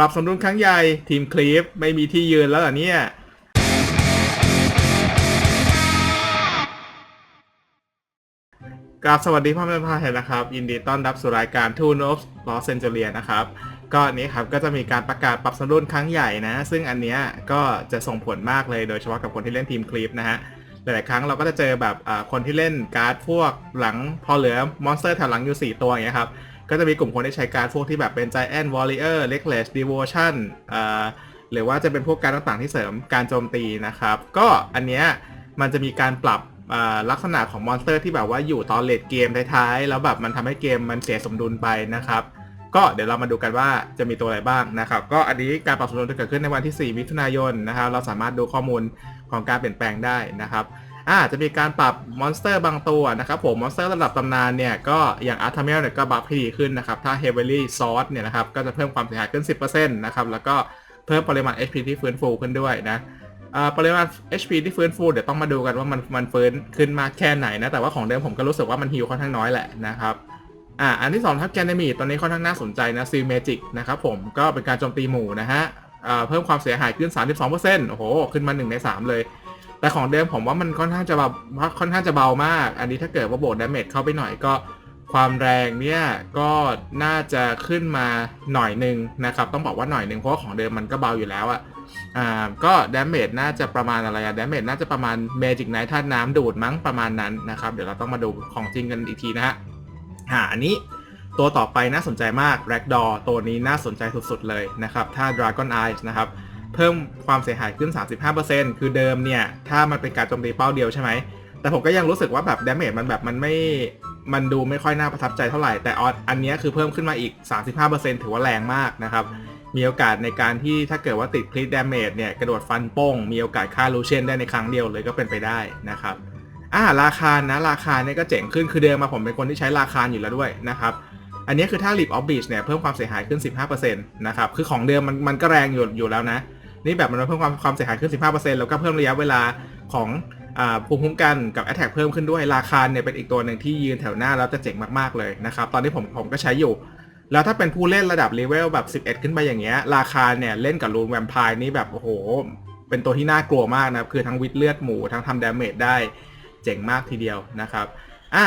ปรับสมดุลครั้งใหญ่ทีมคลีฟไม่มีที่ยืนแล้วเหรอเนี่ย กราบสวัสดีพ่อแม่พ่อเห็นนะครับ ยินดีต้อนรับสู่รายการ Two Nobs Los Angeles นะครับ ก็นี้ครับก็จะมีการประกาศปรับสมดุลครั้งใหญ่นะ ซึ่งอันเนี้ยก็จะส่งผลมากเลยโดยเฉพาะกับคนที่เล่นทีมคลีฟนะฮะหลายๆครั้งเราก็จะเจอแบบคนที่เล่นการ์ดพวกหลังพอเหลือมอนสเตอร์แถวหลังอยู่ 4 ตัวอย่างเงี้ยครับ ก็จะมีกลุ่มคนที่ใช้การพวกที่แบบเป็น Giant Warrior Reckless Devotion อ่าหรือว่าจะเป็นพวกการต่างๆที่เสริมการโจมตีนะครับ ก็อันเนี้ยมันจะมีการปรับลักษณะของมอนสเตอร์ที่แบบว่าอยู่ตอนเลดเกมท้ายๆ แล้วแบบมันทำให้เกมมันเสียสมดุลไปนะครับ ก็เดี๋ยวเรามาดูกันว่าจะมีตัวอะไรบ้างนะครับ ก็อันนี้การปรับสมดุลจะเกิดขึ้นในวันที่ 4 มิถุนายนนะครับ เราสามารถดูข้อมูลของการเปลี่ยนแปลงได้นะครับ อ่าจะมีการปรับมอนสเตอร์บางตัวนะครับผมมอนสเตอร์ระดับตำนานเนี่ยก็อย่างอาร์ทเมลเนี่ยก็บัฟให้ดีขึ้นนะครับ ถ้า Heavily Sword เนี่ยนะครับก็จะเพิ่มความเสียหายขึ้น 10%นะครับแล้วก็เพิ่มปริมาณ HP ที่ฟื้นฟูขึ้นด้วยนะปริมาณ HP ที่ฟื้นฟูเดี๋ยวต้องมาดูกันว่ามันมันฟื้นขึ้นมากแค่ไหนนะแต่ว่าของเดิมผมก็รู้สึกว่ามันฮิวค่อนข้างน้อยแหละนะครับอ่าอันที่2ครับแกนมีตอนนี้ค่อนข้างน่าสนใจนะซีเมจิกนะครับผมก็เป็นการโจมตีหมู่นะฮะเพิ่มความเสียหายขึ้น 32%โอ้โหขึ้นมา 1 ใน 3 เลย แต่ของเดิมผมว่ามันค่อนข้างจะเบาค่อนข้างจะเบามาก อันนี้ถ้าเกิดว่าโบดดาเมจเข้าไปหน่อยก็ความแรงเนี่ยก็น่าจะขึ้นมาหน่อยหนึ่งนะครับ ต้องบอกว่าหน่อยหนึ่งเพราะว่าของเดิมมันก็เบาอยู่แล้วอะอ่าก็ดาเมจน่าจะประมาณอะไรอะดาเมจน่าจะประมาณเมจิกไนท์ท่าน้ำดูดมั้งประมาณนั้นนะครับ เดี๋ยวเราต้องมาดูของจริงกันอีกทีนะฮะอ่าอันนี้ตัวต่อไปน่าสนใจมาก r a g d o r ตัวนี้น่าสนใจสุดๆเลยนะครับ ถ้า Dragon Eyes นะครับ เพิ่มความเสียหายขึ้น 35%คือเดิมเนี่ย ถ้ามันเป็นการโจมตีเป้าเดียวใช่ไหม แต่ผมก็ยังรู้สึกว่าแบบดาเมจมันแบบมันไม่ มันดูไม่ค่อยน่าประทับใจเท่าไหร่ แต่อออันนี้คือเพิ่มขึ้นมาอีก 35%ถือว่าแรงมากนะครับ มีโอกาสในการที่ถ้าเกิดว่าติดคลิปดาเมจเนี่ย กระโดดฟันโป้ง มีโอกาสฆ่าลูเชนได้ในครั้งเดียวเลยก็เป็นไปได้นะครับ อ่าราคานะ ราคาเนี่ยก็เจ๋งขึ้น คือเดิมมาผมเป็นคนที่ใช้ราคาอยู่แล้วด้วยนะครับอันนี้คือถ้า Leap of Beach เนี่ยเพิ่มความเสียหายขึ้น 15%นะครับ คือของเดิมมันมันก็แรงอยู่อยู่แล้วนะ นี่แบบมันเพิ่มความความเสียหายขึ้น 15%แล้วก็เพิ่มระยะเวลาของภูมิคุ้มกันกับ Attack เพิ่มขึ้นด้วยราคาเนี่ยเป็นอีกตัวหนึ่งที่ยืนแถวหน้าแล้วจะเจ๋งมากๆเลยนะครับ ตอนนี้ผมผมก็ใช้อยู่ แล้วถ้าเป็นผู้เล่นระดับเลเวลแบบ 11 ขึ้นไปอย่างเงี้ยราคาเนี่ยเล่นกับรูนแวมไพร์นี่แบบโอ้โห เป็นตัวที่น่ากลัวมากนะครับคือทั้งวิทเลือดหมูทั้งทำดาเมจได้เจ๋งมากทีเดียวนะครับอ่า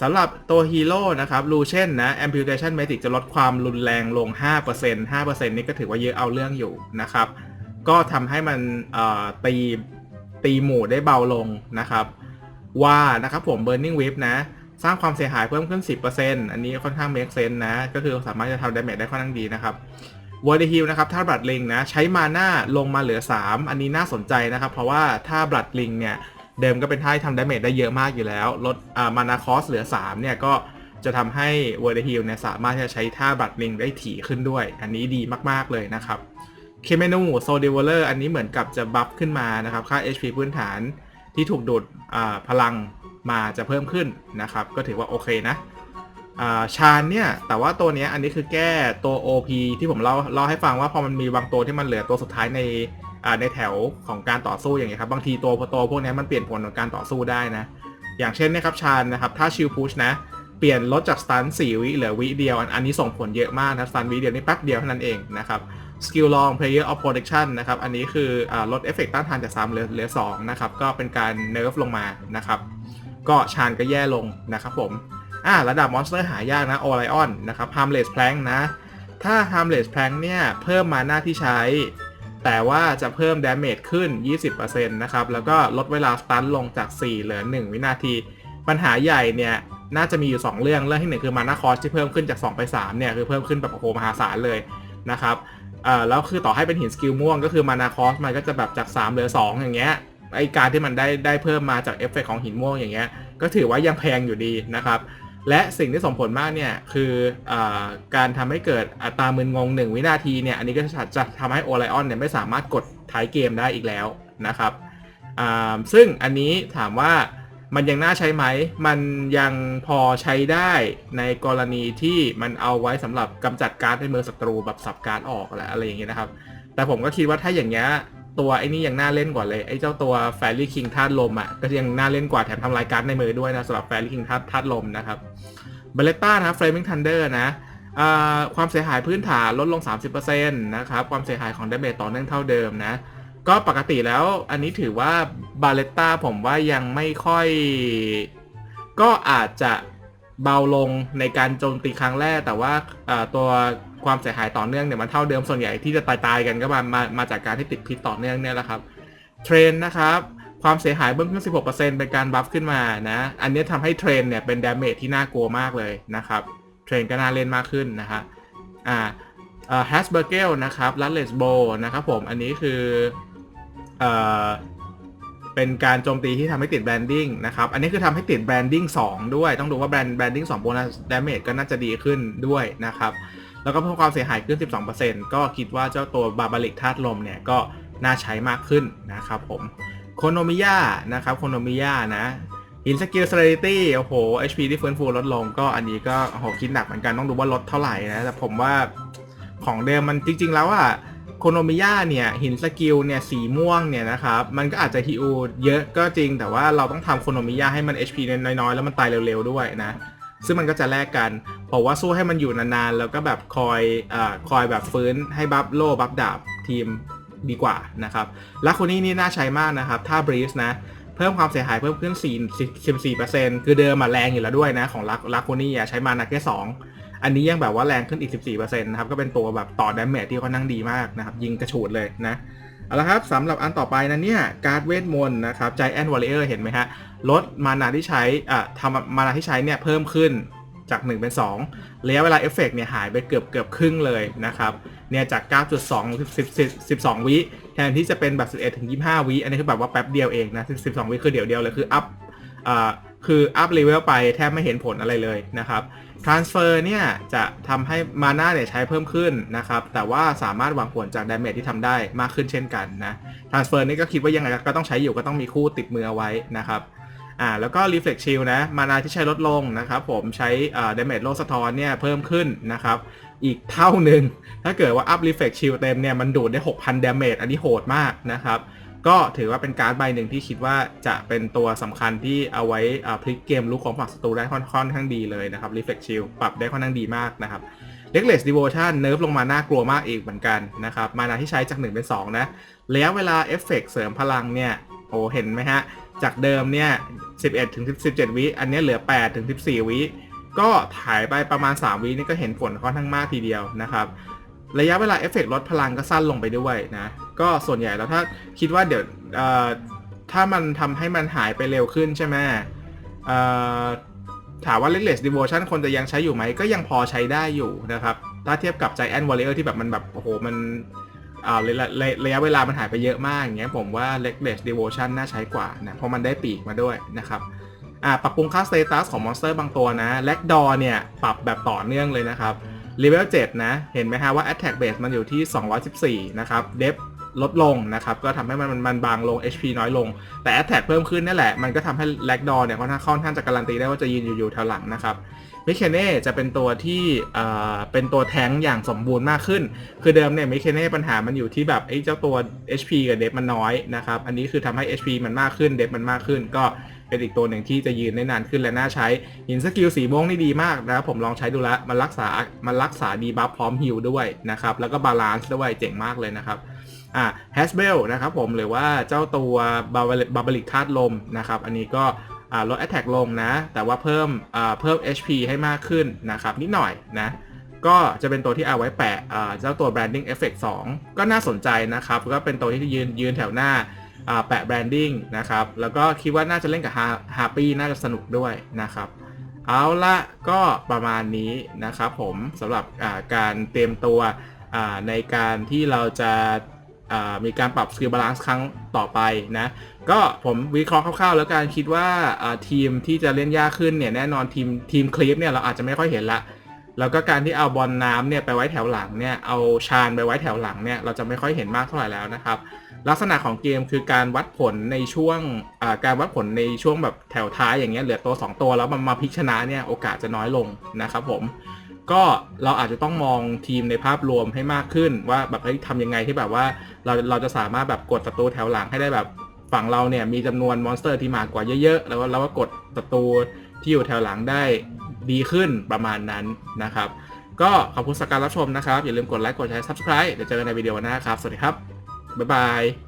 สำหรับตัวฮีโร่นะครับลูเช่นนะ amputation magic จะลดความรุนแรงลง 5% 5%นี่ก็ถือว่าเยอะเอาเรื่องอยู่นะครับ ก็ทำให้มันตีตีหมู่ได้เบาลงนะครับ ว่านะครับผม burning whip นะ สร้างความเสียหายเพิ่มขึ้น 10%อันนี้ค่อนข้าง make sense นะ ก็คือสามารถจะทำ damage ได้ค่อนข้างดีนะครับวอร์ดฮิลนะครับถ้าบลัดลิงนะ ใช้มาหน้าลงมาเหลือ 3 อันนี้น่าสนใจนะครับ เพราะว่าถ้าบลัดลิงเนี่ย เดิมก็เป็นท่าที่ทำดาเมจได้เยอะมากอยู่แล้ว ลดมานาคอสเหลือ 3 เนี่ย ก็จะทำให้เวอร์ดฮิลเนี่ย สามารถที่จะใช้ท่าบัตรลิงได้ถี่ขึ้นด้วย อันนี้ดีมาก ๆ เลยนะครับ เคเมนูโซเดเวลเลอร์อันนี้เหมือนกับจะบัฟขึ้นมานะครับ ค่า HP พื้นฐานที่ถูกดูดพลังมาจะเพิ่มขึ้นนะครับ ก็ถือว่าโอเคนะชาญเนี่ย แต่ว่าตัวนี้อันนี้คือแก้ตัว OP ที่ผมเล่าเล่าให้ฟังว่าพอมันมีบางตัวที่มันเหลือตัวสุดท้ายในในแถวของการต่อสู้อย่างเงี้ยครับบางทีตัวตัวพวกนี้มันเปลี่ยนผลของการต่อสู้ได้นะ อย่างเช่นนะครับชาญนะครับถ้าชิลพุชนะเปลี่ยนลดจากสตัน4วิเหลือวิเดียวอันอันนี้ส่งผลเยอะมากนะสตันวิเดียวนี่แป๊บเดียวเท่านั้นเองนะครับ สกิลลอง player of protection นะครับ อันนี้คืออลดเอฟเฟกต์ต้านทานจาก3เหลือเหลือ2นะครับ ก็เป็นการเนิร์ฟลงมานะครับ ก็ชานก็แย่ลงนะครับผม อ่าระดับมอนสเตอร์หายากนะโอไลออนนะครับ harmless plank นะ ถ้า harmless plank เนี่ย เพิ่มมาหน้าที่ใช้ แต่ว่าจะเพิ่ม damage ขึ้น 20%นะครับ แล้วก็ลดเวลาสตันลงจาก 4 เหลือ 1 วินาที ปัญหาใหญ่เนี่ยน่าจะมีอยู่ 2 เรื่อง เรื่องที่ 1 คือมานาคอสที่เพิ่มขึ้นจาก 2 ไป 3 เนี่ย คือเพิ่มขึ้นแบบโอ้โหมหาศาลเลยนะครับ อ่อแล้วคือต่อให้เป็นหินสกิลม่วงก็คือมานาคอสมันก็จะแบบจาก 3 เหลือ 2 อย่างเงี้ยไอการที่มันได้ได้เพิ่มมาจากเอฟเฟกของหินม่วงอย่างเงี้ยก็ถือว่ายังแพงอยู่ดีนะครับ และสิ่งที่ส่งผลมากเนี่ยคืออการทำให้เกิดอัตรามึนงง 1 วินาทีเนี่ยอันนี้ก็จะจะทำให้โอไลออนเนี่ยไม่สามารถกดท้ายเกมได้อีกแล้วนะครับซึ่งอันนี้ถามว่า มันยังน่าใช้ไหม มันยังพอใช้ได้ในกรณีที่มันเอาไว้สำหรับกำจัดการในมือศัตรูแบบสับการ์ดออกอะไรอะไรอย่างเงี้ยนะครับ แต่ผมก็คิดว่าถ้าอย่างเงี้ยตัวไอ้นี่ยังน่าเล่นกว่าเลยไอ้เจ้าตัวแฟรี่คิงธาตุลมอะก็ยังน่าเล่นกว่าแถมทำลายการ์ดในมือด้วยนะสำหรับแฟรี่คิงธาตุธาตุลมนะครับเบเลต้านะเฟรมิงทันเดอร์นะความเสียหายพื้นฐานลดลง 30%นะครับความเสียหายของดาเมจต่อเนื่องเท่าเดิมนะ ก็ปกติแล้ว อันนี้ถือว่าบาเลตตาผมว่ายังไม่ค่อย ก็อาจจะเบาลงในการโจมตีครั้งแรก แต่ว่าตัวความเสียหายต่อเนื่องเนี่ยมันเท่าเดิมส่วนใหญ่ที่จะตายตายๆกันก็มามามาจากการที่ติดพิษต่อเนื่องเนี่ยแหละครับเทรนนะครับความเสียหายเพิ่มขึ้น 16%เป็นการบัฟขึ้นมานะ อันนี้ทำให้เทรนเนี่ยเป็นดาเมจที่น่ากลัวมากเลยนะครับ เทรนก็น่าเล่นมากขึ้นนะฮะอ่าเอ่อแฮสเบอร์เกลนะครับลัตเลสโบนะครับผม อันนี้คือ เอ่อเป็นการโจมตีที่ทำให้ติดแบรนดิ้งนะครับ อันนี้คือทำให้ติดแบรนดิ้ง2ด้วย ต้องดูว่าแบรนแบรนดิ้ง2โบนัสดาเมจก็น่าจะดีขึ้นด้วยนะครับ แล้วก็เพิ่มความเสียหายขึ้น 12%ก็คิดว่าเจ้าตัวบาบาลิกธาตุลมเนี่ยก็น่าใช้มากขึ้นนะครับผมโคโนมิยานะครับโคโนมิยานะหินสกิลสเตตี้โอ้โห HP ที่ฟื้นฟูลดลงก็อันนี้ก็โอ้โหคิดหนักเหมือนกันต้องดูว่าลดเท่าไหร่นะ แต่ผมว่าของเดิมมันจริง ๆ แล้วอะ โคโนมิยาเนี่ยหินสกิลเนี่ยสีม่วงเนี่ยนะครับมันก็อาจจะฮิวเยอะก็จริงแต่ว่าเราต้องทำโคโนมิยาให้มัน HP น้อยๆ แล้วมันตายเร็วๆด้วยนะ ซึ่งมันก็จะแลกกันผมว่าสู้ให้มันอยู่นานๆ แล้วก็แบบคอยอ่าคอยแบบฟื้นให้บัฟโล่บัฟดาบทีมดีกว่านะครับลักคนนี้นี่น่าใช้มากนะครับถ้าบรีสนะเพิ่มความเสียหายเพิ่มขึ้น4 14%คือเดิมมาแรงอยู่แล้วด้วยนะ ของลักลักคนนี้ใช้มานาแค่2 อันนี้ยังแบบว่าแรงขึ้นอีก 14%นะครับก็เป็นตัวแบบต่อดาเมจที่ค่อนข้างดีมากนะครับ ยิงกระฉูดเลยนะเอาละครับสำหรับอันต่อไปนะเนี่ยการ์ดเวทมนต์นะครับใจแอนวอลเลอร์เห็นไหมฮะลดมานาที่ใช้อะทำมานาที่ใช้เนี่ยเพิ่มขึ้นจาก 1 เป็น2ระยะเวลาเอฟเฟกเนี่ยหายไปเกือบเกือบครึ่งเลยนะครับเนี่ยจาก 9.2 10 12 วิแทนที่จะเป็นแบบ 11ถึง25 วิอันนี้คือแบบว่าแป๊บเดียวเองนะ12 วิคือเดียวเดียวเลยคืออัพอ่า คืออัพเลเวลไปแทบไม่เห็นผลอะไรเลยนะครับ transfer เนี่ยจะทำให้มาน่าเนี่ยใช้เพิ่มขึ้นนะครับ แต่ว่าสามารถหวังผลจากดาเมจที่ทำได้มากขึ้นเช่นกันนะ transfer นี่ก็คิดว่ายังไงก็ต้องใช้อยู่ก็ต้องมีคู่ติดมือเอาไว้นะครับอ่าแล้วก็ reflect shield นะ มานาที่ใช้ลดลงนะครับ ผมใช้อ่า damage โลสะท้อนเนี่ยเพิ่มขึ้นนะครับอีกเท่าหนึ่งถ้าเกิดว่า up reflect shield เต็มเนี่ยมันดูดได้ 6,000 damage อันนี้โหดมากนะครับ ก็ถือว่าเป็นการ์ดใบหนึ่งที่คิดว่าจะเป็นตัวสำคัญที่เอาไว้พลิกเกมลุกของฝั่งศัตรูได้ค่อนข้างดีเลยนะครับ reflect shield ปรับได้ค่อนข้างดีมากนะครับ Reckless Devotion เนิร์ฟลงมาน่ากลัวมากอีกเหมือนกันนะครับมานาที่ใช้จาก1เป็น2นะแล้วเวลาเอฟเฟกเสริมพลังเนี่ยโอ้เห็นไหมฮะ จากเดิมเนี่ย 11ถึง17 วิ อันนี้เหลือ8ถึง14 วิ ก็ถ่ายไปประมาณ 3 วินี่ก็เห็นผลค่อนข้างมากทีเดียวนะครับ ระยะเวลาเอฟเฟกลดพลังก็สั้นลงไปด้วยนะ ก็ส่วนใหญ่แล้วถ้าคิดว่าเดี๋ยวถ้ามันทำให้มันหายไปเร็วขึ้นใช่ไหมถามว่า Reckless Devotion คนจะยังใช้อยู่ไหม ก็ยังพอใช้ได้อยู่นะครับ ถ้าเทียบกับ Giant Warrior ที่แบบมันแบบ โอ้โห มันระยะระระยะเวลามันหายไปเยอะมากอย่างเงี้ยผมว่า Reckless Devotion น่าใช้กว่านะ เพราะมันได้ปีกมาด้วยนะครับปรับปรุงค่าสเตตัสของมอนสเตอร์บางตัวนะแลกดอเนี่ย ปรับแบบต่อเนื่องเลยนะครับ เลเวล7นะ เห็นไหมฮะว่า Attack Base มันอยู่ที่ 214 นะครับ เดฟลดลงนะครับ ก็ทำให้มันมันบางลง HP น้อยลง แต่ Attack เพิ่มขึ้นนั่นแหละ มันก็ทำให้แลกดอเนี่ยค่อนข้างค่อนข้างจะการันตีได้ว่าจะยืนอยู่อยู่แถวหลังนะครับ มิเคเน่จะเป็นตัวที่เอ่อเป็นตัวแทงอย่างสมบูรณ์มากขึ้น คือเดิมเนี่ยมิเคเน่ปัญหามันอยู่ที่แบบไอ้เจ้าตัว HP กับเดฟมันน้อยนะครับ อันนี้คือทำให้ HP มันมากขึ้นเดฟมันมากขึ้น ก็เป็นอีกตัวหนึ่งที่จะยืนได้นานขึ้นและน่าใช้ หินสกิลสีม่วงนี่ดีมากนะผมลองใช้ดูแล้วมันรักษามันรักษาดีบัฟพร้อมฮิลด้วยนะครับ แล้วก็บาลานซ์ด้วยเจ๋งมากเลยนะครับอ่าแฮสเบลนะครับผมหรือว่าเจ้าตัวบาบาลิกธาตุลมนะครับ อันนี้ก็ ลด Attack ลงนะ แต่ว่าเพิ่มเพิ่ม HP ให้มากขึ้นนะครับ นิดหน่อยนะ ก็จะเป็นตัวที่เอาไว้แปะเจ้าตัว branding effect 2 ก็น่าสนใจนะครับ ก็เป็นตัวที่ยืนยืนแถวหน้าแปะ branding นะครับ แล้วก็คิดว่าน่าจะเล่นกับ Happy น่าจะสนุกด้วยนะครับเอาละก็ประมาณนี้นะครับผมสำหรับการเตรียมตัวในการที่เราจะมีการปรับสกิลบาลานซ์ครั้งต่อไปนะ ก็ผมวิเคราะห์คร่าวๆ แล้วกันคิดว่าทีมที่จะเล่นยากขึ้นเนี่ยแน่นอนทีมทีมคลิปเนี่ยเราอาจจะไม่ค่อยเห็นละ แล้วก็การที่เอาบอลน้ำเนี่ยไปไว้แถวหลังเนี่ยเอาชานไปไว้แถวหลังเนี่ยเราจะไม่ค่อยเห็นมากเท่าไหร่แล้วนะครับ ลักษณะของเกมคือการวัดผลในช่วงการวัดผลในช่วงแบบแถวท้ายอย่างเงี้ยเหลือตัว 2 ตัวแล้วมันมาพิชนะเนี่ยโอกาสจะน้อยลงนะครับผมก็เราอาจจะต้องมองทีมในภาพรวมให้มากขึ้นว่าแบบเฮ้ยทำยังไงที่แบบว่าเราเราจะสามารถแบบกดศัตรูแถวหลังให้ได้แบบ ฝั่งเราเนี่ยมีจำนวนมอนสเตอร์ที่มากกว่าเยอะๆ แล้วเราก็กดศัตรูที่อยู่แถวหลังได้ดีขึ้นประมาณนั้นนะครับ ก็ขอบคุณสักการรับชมนะครับ อย่าลืมกดไลค์กดแชร์ subscribe เดี๋ยวเจอกันในวิดีโอหน้าครับ สวัสดีครับ บ๊ายบาย